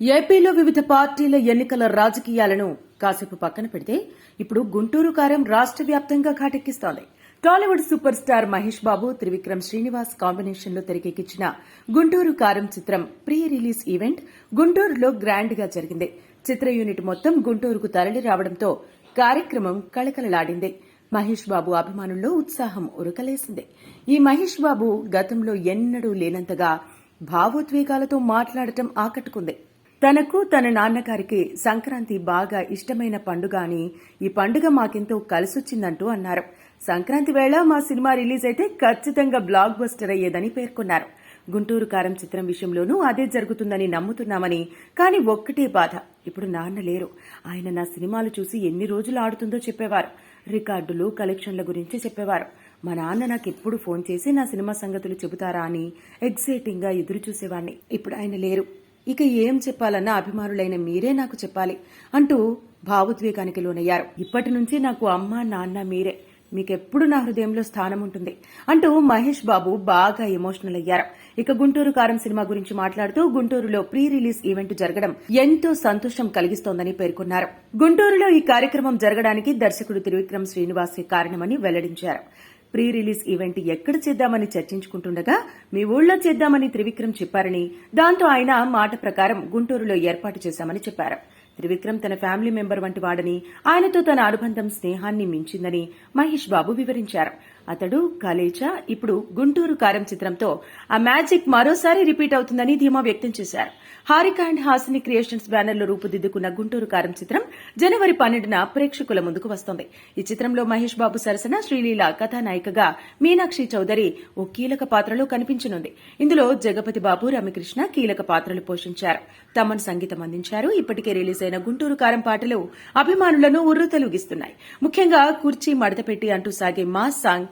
ఏపీలో వివిధ పార్టీల ఎన్నికల రాజకీయాలను కాసేపు పక్కన పెడితే ఇప్పుడు గుంటూరు కారం రాష్ట్ర వ్యాప్తంగా ఘాటెక్కిస్తోంది టాలీవుడ్ సూపర్ స్టార్ మహేష్ బాబు త్రివిక్రమ్ శ్రీనివాస్ కాంబినేషన్లో తెరకెక్కించిన గుంటూరు కారం చిత్రం ప్రీ రిలీజ్ ఈవెంట్ గుంటూరులో గ్రాండ్గా జరిగింది. చిత్ర యూనిట్ మొత్తం గుంటూరుకు తరలి రావడంతో కార్యక్రమం కళకళలాడింది. మహేష్ బాబు అభిమానుల్లో ఉత్సాహం ఉరకలేసింది. ఈ మహేష్ బాబు గతంలో ఎన్నడూ లేనంతగా భావోద్వేగాలతో మాట్లాడటం ఆకట్టుకుంది. తనకు తన నాన్నగారికి సంక్రాంతి బాగా ఇష్టమైన పండుగ అని ఈ పండుగ మాకెంతో కలిసొచ్చిందంటూ అన్నారు. సంక్రాంతి వేళ మా సినిమా రిలీజ్ అయితే ఖచ్చితంగా బ్లాక్ బస్టర్ అయ్యేదని పేర్కొన్నారు. గుంటూరు కారం చిత్రం విషయంలోనూ అదే జరుగుతుందని నమ్ముతున్నామని కానీ ఒక్కటే బాధ. ఇప్పుడు నాన్న లేరు. ఆయన నా సినిమాలు చూసి ఎన్ని రోజులు ఆడుతుందో చెప్పేవారు. రికార్డులు కలెక్షన్ల గురించి చెప్పేవారు. మా నాన్న నాకు ఎప్పుడు ఫోన్ చేసి నా సినిమా సంగతులు చెబుతారా అని ఎగ్జైటింగ్గా ఎదురు ఇప్పుడు ఆయన లేరు. ఇక ఏం చెప్పాలన్నా అభిమానులైన మీరే నాకు చెప్పాలి అంటూ భావోద్వేగానికి లోనయ్యారు. ఇప్పటి నుంచి నాకు అమ్మ నాన్న మీరే. మీకెప్పుడు నా హృదయంలో స్థానం ఉంటుంది అంటూ మహేష్ బాబు బాగా ఎమోషనల్ అయ్యారు. ఇక గుంటూరు కారం సినిమా గురించి మాట్లాడుతూ గుంటూరులో ప్రీ రిలీజ్ ఈవెంట్ జరగడం ఎంతో సంతోషం కలిగిస్తోందని పేర్కొన్నారు. గుంటూరులో ఈ కార్యక్రమం జరగడానికి దర్శకుడు త్రివిక్రమ్ శ్రీనివాసే కారణమని వెల్లడించారు. ప్రీ రిలీజ్ ఈవెంట్ ఎక్కడ చేద్దామని చర్చించుకుంటుండగా మీ ఊళ్ళో చేద్దామని త్రివిక్రమ్ చెప్పారని దాంతో ఆయన మాట ప్రకారం గుంటూరులో ఏర్పాటు చేశామని చెప్పారు. త్రివిక్రమ్ తన ఫ్యామిలీ మెంబర్ వంటి వాడని ఆయనతో తన అనుబంధం స్నేహాన్ని మించిందని మహేష్ బాబు వివరించారు. అతడు కలేచా ఇప్పుడు గుంటూరు కారం చిత్రంతో ఆ మ్యాజిక్ మరోసారి రిపీట్ అవుతుందని ధీమా వ్యక్తం చేశారు. హారిక అండ్ హాసిని క్రియేషన్స్ బ్యానర్లో రూపుదిద్దుకున్న గుంటూరు కారం చిత్రం జనవరి పన్నెండున ప్రేక్షకుల ముందుకు వస్తోంది. ఈ చిత్రంలో మహేష్ బాబు సరసన శ్రీలీల కథానాయికగా మీనాక్షి చౌదరి ఓ కీలక పాత్రలో కనిపించనుంది. ఇందులో జగపతి బాబు రమకృష్ణ కీలక పాత్రలు పోషించారు. తమన్ సంగీతం అందించారు. ఇప్పటికే రిలీజ్ అయిన గుంటూరు కారం పాటలు అభిమానులను ఉర్రూతలుగిస్తున్నాయి ముఖ్యంగా కుర్చీ మడతపెట్టి అంటూ సాగే మాస్ సాంగ్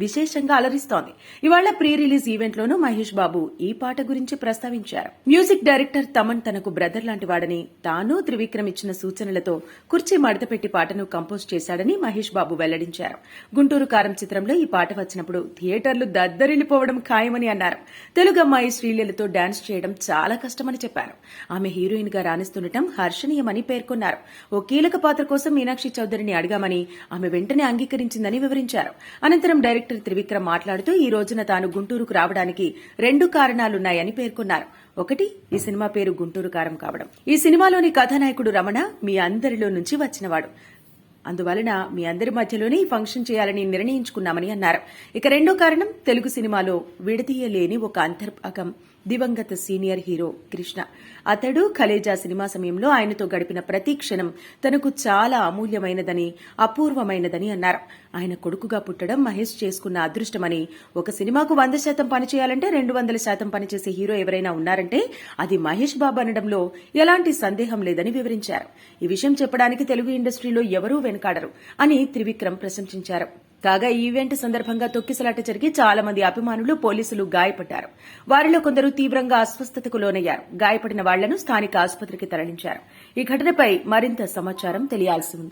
విశేషంగా అలరిస్తోంది. ఇవాళ ప్రీ రిలీజ్ ఈవెంట్ లోనూ మహేష్ బాబు ఈ పాట గురించి ప్రస్తావించారు. మ్యూజిక్ డైరెక్టర్ తమన్ తనకు బ్రదర్ లాంటి వాడని తాను త్రివిక్రమ్ ఇచ్చిన సూచనలతో కుర్చీ మడతపెట్టి పాటను కంపోజ్ చేశాడని మహేష్ బాబు వెల్లడించారు. గుంటూరు కారం చిత్రంలో ఈ పాట వచ్చినప్పుడు థియేటర్లు దద్దరిల్లిపోవడం ఖాయమని అన్నారు. తెలుగు అమ్మాయి శ్రీలీలతో డాన్స్ చేయడం చాలా కష్టమని చెప్పారు. ఆమె హీరోయిన్గా రాణిస్తుండటం హర్షణీయమని పేర్కొన్నారు. ఓ కీలక పాత్ర కోసం మీనాక్షి చౌదరిని అడిగామని ఆమె వెంటనే అంగీకరించిందని వివరించారు. అనంతరం డైరెక్టర్ త్రివిక్రమ్ మాట్లాడుతూ ఈ రోజున తాను గుంటూరుకు రావడానికి రెండు కారణాలున్నాయని పేర్కొన్నారు. ఒకటి ఈ సినిమా పేరు గుంటూరు కారం కావడం. ఈ సినిమాలోని కథానాయకుడు రమణ మీ అందరిలో నుంచి వచ్చినవాడు. అందువలన మీ అందరి మధ్యలోనే ఈ ఫంక్షన్ చేయాలని నిర్ణయించుకున్నామని అన్నారు. ఇక రెండో కారణం తెలుగు సినిమాలో విడదీయలేని ఒక అంతర్భాగం దివంగత సీనియర్ హీరో కృష్ణ. అతడు ఖలేజా సినిమా సమయంలో ఆయనతో గడిపిన ప్రతి క్షణం తనకు చాలా అమూల్యమైనదని అపూర్వమైనదని అన్నారు. ఆయన కొడుకుగా పుట్టడం మహేష్ చేసుకున్న అదృష్టమని ఒక సినిమాకు వంద శాతం పనిచేయాలంటే రెండు వందల శాతం పనిచేసే హీరో ఎవరైనా ఉన్నారంటే అది మహేష్ బాబు అనడంలో ఎలాంటి సందేహం లేదని వివరించారు. ఈ విషయం చెప్పడానికి తెలుగు ఇండస్ట్రీలో ఎవరూ వెనుకాడరు అని త్రివిక్రమ్ ప్రశంసించారు. కాగా ఈవెంట్ సందర్భంగా తొక్కిసలాట జరిగి చాలా మంది అభిమానులు పోలీసులు గాయపడ్డారు. వారిలో కొందరు తీవ్రంగా అస్వస్థతకు లోనయ్యారు. గాయపడిన వాళ్ళను స్థానిక ఆసుపత్రికి తరలించారు. ఈ ఘటనపై మరింత సమాచారం తెలియాల్సి ఉంది.